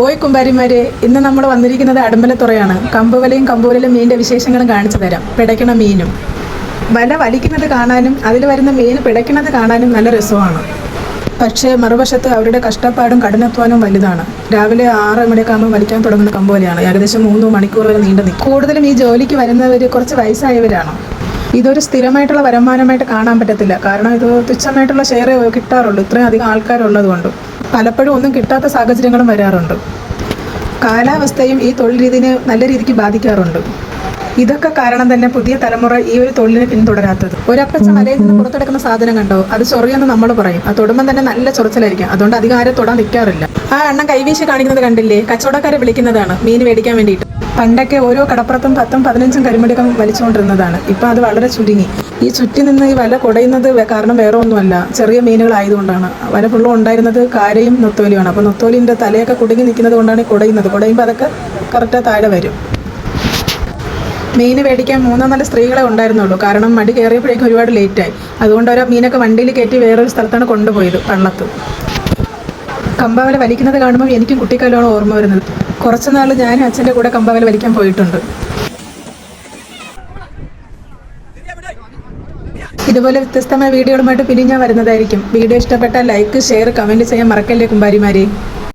ഓയ് കുമ്പാരിമാരെ ഇന്ന് നമ്മൾ വന്നിരിക്കുന്നത് അടമ്പലത്തുറയാണ്. കമ്പുവലയും കമ്പൂരലും മീനിന്റെ വിശേഷങ്ങളും കാണിച്ചു തരാം. പിടയ്ക്കണ മീനും. വല വലിക്കുന്നത് കാണാനും അതിൽ വരുന്ന മീൻ പിടയ്ക്കുന്നത് കാണാനും നല്ല രസമാണ്. പക്ഷേ മറുവശത്ത് അവരുടെ കഷ്ടപ്പാടും കഠിനത്വാനും വലുതാണ്. രാവിലെ ആറ് മണിയൊക്കെ വലിക്കാൻ തുടങ്ങുന്ന കമ്പുവലയാണ്. ഏകദേശം മൂന്ന് മണിക്കൂർ വരെ നീണ്ടു നിൽക്കും. കൂടുതലും ഈ ജോലിക്ക് വരുന്നവർ കുറച്ച് വയസ്സായവരാണ്. ഇതൊരു സ്ഥിരമായിട്ടുള്ള വരുമാനമായിട്ട് കാണാൻ പറ്റത്തില്ല. കാരണം ഇത് തുച്ഛമായിട്ടുള്ള ഷെയർ കിട്ടാറുള്ളൂ. ഇത്രയും അധികം ആൾക്കാരുള്ളത് കൊണ്ട് പലപ്പോഴും ഒന്നും കിട്ടാത്ത സാഹചര്യങ്ങളും വരാറുണ്ട്. കാലാവസ്ഥയും ഈ തൊഴിൽ രീതിനെ നല്ല രീതിക്ക് ബാധിക്കാറുണ്ട്. ഇതൊക്കെ കാരണം തന്നെ പുതിയ തലമുറ ഈ ഒരു തൊഴിലിനെ പിന്തുടരാത്തത്. ഒരപ്പച്ച മലയിൽ നിന്ന് പുറത്തെടുക്കുന്ന സാധനം കണ്ടോ? അത് ചൊറിയെന്ന് നമ്മൾ പറയും. ആ തൊടുമ്പം തന്നെ നല്ല ചൊറിച്ചിലായിരിക്കും. അതുകൊണ്ട് അധികം ആരും തൊടാൻ നിൽക്കാറില്ല. ആ എണ്ണം കൈവീശി കാണിക്കുന്നത് കണ്ടില്ലേ? കച്ചവടക്കാരെ വിളിക്കുന്നതാണ്. മീൻ മേടിക്കാൻ വേണ്ടിയിട്ട്. പണ്ടൊക്കെ ഓരോ കടപ്പുറത്തും പത്തും പതിനഞ്ചും കരിമടികം വലിച്ചുകൊണ്ടിരുന്നതാണ്. ഇപ്പം അത് വളരെ ചുരുങ്ങി. ഈ ചുറ്റി നിന്ന് ഈ വല കുടയുന്നത് കാരണം വേറെ ഒന്നുമല്ല. ചെറിയ മീനുകളായതുകൊണ്ടാണ് വല ഫുള്ളും ഉണ്ടായിരുന്നത് കാരയും നൊത്തോലിയുമാണ്. അപ്പോൾ നൊത്തോലിന്റെ തലയൊക്കെ കുടുങ്ങി നിൽക്കുന്നത് കൊണ്ടാണ് കുടയുന്നത്. കുടയുമ്പോൾ അതൊക്കെ കറക്റ്റ് താഴെ വരും. മീൻ മേടിക്കാൻ മൂന്നോ നാല് സ്ത്രീകളെ ഉണ്ടായിരുന്നുള്ളൂ. കാരണം മടി കയറിയപ്പോഴേക്കും ഒരുപാട് ലേറ്റായി അതുകൊണ്ട് ഓരോ മീനൊക്കെ വണ്ടിയിൽ കയറ്റി വേറൊരു സ്ഥലത്താണ് കൊണ്ടുപോയത് പള്ളത്ത്. കമ്പാവല വലിക്കുന്നത് കാണുമ്പോൾ എനിക്കും കുട്ടിക്കാലമാണ് ഓർമ്മ വരുന്നത്. കുറച്ച് നാൾ ഞാനും അച്ഛന്റെ കൂടെ കമ്പാവല വലിക്കാൻ പോയിട്ടുണ്ട്. ഇതുപോലെ വ്യത്യസ്തമായ വീഡിയോകളുമായിട്ട് പിന്നെ ഞാൻ വരുന്നതായിരിക്കും. വീഡിയോ ഇഷ്ടപ്പെട്ടാൽ ലൈക്ക് ഷെയർ കമന്റ് ചെയ്യാൻ മറക്കല്ലേ കുമ്പാരിമാരെ.